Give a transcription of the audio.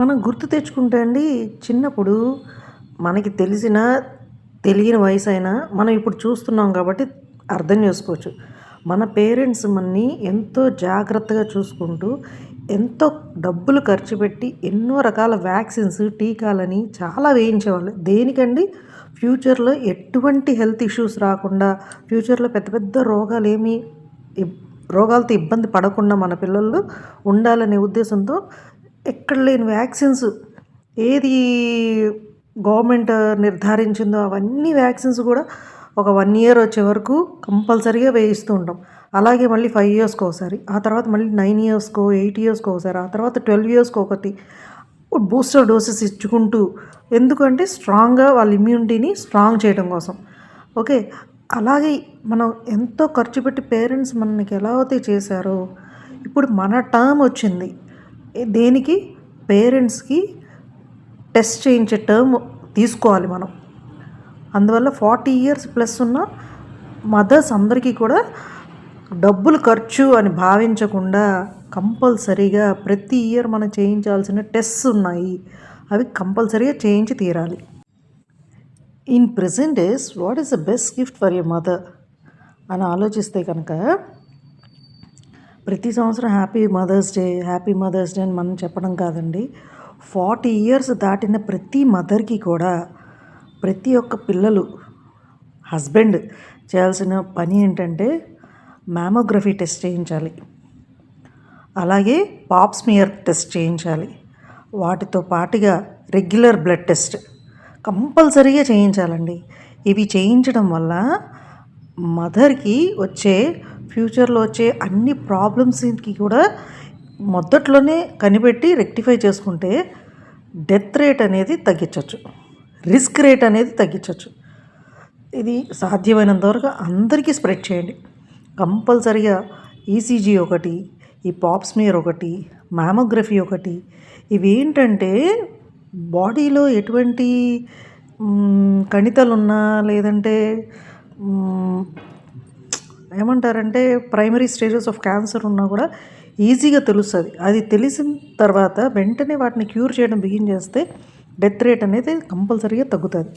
మనం గుర్తు తెచ్చుకుంటే అండి చిన్నప్పుడు మనకి తెలిసిన తెలియని వయసు అయినా మనం ఇప్పుడు చూస్తున్నాం కాబట్టి అర్థం చేసుకోవచ్చు. మన పేరెంట్స్ మనని ఎంతో జాగ్రత్తగా చూసుకుంటూ ఎంతో డబ్బులు ఖర్చు పెట్టి ఎన్నో రకాల వ్యాక్సిన్స్ టీకాలని చాలా వేయించేవాళ్ళు. దేనికండి? ఫ్యూచర్లో ఎటువంటి హెల్త్ ఇష్యూస్ రాకుండా ఫ్యూచర్లో పెద్ద పెద్ద రోగాలు ఏమీ రోగాలతో ఇబ్బంది పడకుండా మన పిల్లలు ఉండాలనే ఉద్దేశంతో ఎక్కడ లేని వ్యాక్సిన్స్. ఏది గవర్నమెంట్ నిర్ధారించిందో అవన్నీ వ్యాక్సిన్స్ కూడా ఒక వన్ ఇయర్ వచ్చే వరకు కంపల్సరీగా వేయిస్తూ ఉంటాం. అలాగే మళ్ళీ ఫైవ్ ఇయర్స్కి ఒకసారి ఆ తర్వాత మళ్ళీ నైన్ ఇయర్స్కో ఎయిట్ ఇయర్స్కో ఒకసారి ఆ తర్వాత ట్వెల్వ్ ఇయర్స్కి ఒకటి బూస్టర్ డోసెస్ ఇచ్చుకుంటూ ఎందుకంటే స్ట్రాంగ్గా వాళ్ళ ఇమ్యూనిటీని స్ట్రాంగ్ చేయడం కోసం. ఓకే? అలాగే మనం ఎంతో ఖర్చు పెట్టి పేరెంట్స్ మనకి ఎలా అయితే చేశారో ఇప్పుడు మన టర్మ్ వచ్చింది. దేనికి? పేరెంట్స్కి టెస్ట్ చేయించే టర్మ్ తీసుకోవాలి మనం. అందువల్ల ఫార్టీ ఇయర్స్ ప్లస్ ఉన్న మదర్స్ అందరికీ కూడా డబ్బులు ఖర్చు అని భావించకుండా కంపల్సరీగా ప్రతి ఇయర్ మనం చేయించాల్సిన టెస్ట్స్ ఉన్నాయి. అవి కంపల్సరీగా చేయించి తీరాలి. In present days what is the best gift for your mother? అని ఆలోచిస్తే కనుక ప్రతి సంవత్సరం happy mother's day happy mother's day అని మనం చెప్పడం కాదండి. ఫార్టీ ఇయర్స్ దాటిన ప్రతి మదర్కి కూడా ప్రతి ఒక్క పిల్లలు హస్బెండ్ చేయాల్సిన పని ఏంటంటే మ్యామోగ్రఫీ టెస్ట్ చేయించాలి. అలాగే పాప్ స్మియర్ టెస్ట్ చేయించాలి. వాటితో పాటుగా రెగ్యులర్ బ్లడ్ టెస్ట్ కంపల్సరీగా చేయించాలండి. ఇవి చేయించడం వల్ల మదర్కి వచ్చే ఫ్యూచర్లో వచ్చే అన్ని ప్రాబ్లమ్స్కి కూడా మొదట్లోనే కనిపెట్టి రెక్టిఫై చేసుకుంటే డెత్ రేట్ అనేది తగ్గించవచ్చు రిస్క్ రేట్ అనేది తగ్గించవచ్చు ఇది సాధ్యమైనంత వరకు అందరికీ స్ప్రెడ్ చేయండి. కంపల్సరిగా ఈసీజీ ఒకటి ఈ పాప్స్మియర్ ఒకటి మ్యామోగ్రఫీ ఒకటి ఇవి ఏంటంటే బాడీలో ఎటువంటి మ్, కణితలు ఉన్నా లేదంటే ఏమంటారంటే ప్రైమరీ స్టేజెస్ ఆఫ్ క్యాన్సర్ ఉన్నా కూడా ఈజీగా తెలుస్తుంది. అది తెలిసిన తర్వాత వెంటనే వాటిని క్యూర్ చేయడం బిగిన్ చేస్తే డెత్ రేట్ అనేది కంపల్సరీగా తగ్గుతుంది.